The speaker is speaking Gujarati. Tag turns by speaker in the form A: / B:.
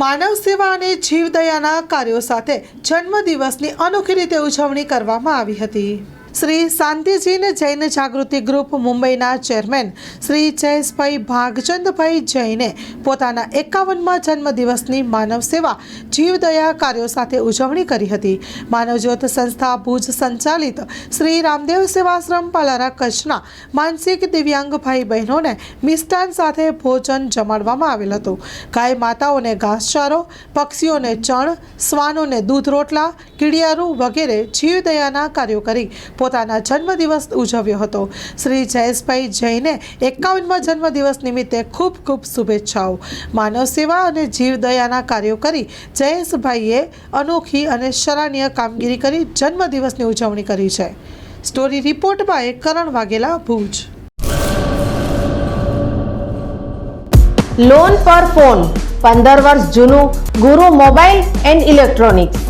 A: માનવ સેવા અને જીવદયાના કાર્યો સાથે જન્મદિવસની અનોખી રીતે ઉજવણી કરવામાં આવી હતી. શ્રી શાંતિજીન જૈન જાગૃતિ ગ્રુપ મુંબઈના ચેરમેન શ્રી જયેશભાઈ ભાગચંદભાઈ જૈને પોતાના એકાવનમાં જન્મદિવસની માનવ સેવા જીવદયા કાર્યો સાથે ઉજવણી કરી હતી. માનવજ્યોત સંસ્થા ભુજ સંચાલિત શ્રી રામદેવ સેવાશ્રમ પાલારા કચ્છના માનસિક દિવ્યાંગ ભાઈ બહેનોને મિષ્ટાન સાથે ભોજન જમાડવામાં આવેલ હતું. ગાય માતાઓને ઘાસચારો, પક્ષીઓને ચણ, શ્વાનોને દૂધ રોટલા કીડિયારું વગેરે જીવદયાના કાર્યો કરી પોતાના જન્મદિવસ ઉજવ્યો હતો. શ્રી જયેશભાઈ જૈને એકાવનમાં જન્મદિવસ નિમિત્તે ખૂબ ખૂબ શુભેચ્છાઓ. માનવ સેવા અને જીવદયાના કાર્યો કરી જયેશભાઈએ અનોખી અને સરાહનીય કામગીરી કરી જન્મદિવસની ઉજવણી કરી છે. Story report by Karan Vaghela, Bhuj.
B: Loan પર ફોન પંદર વર્ષ જૂનું ગુરુ મોબાઈલ એન્ડ ઇલેક્ટ્રોનિક્સ.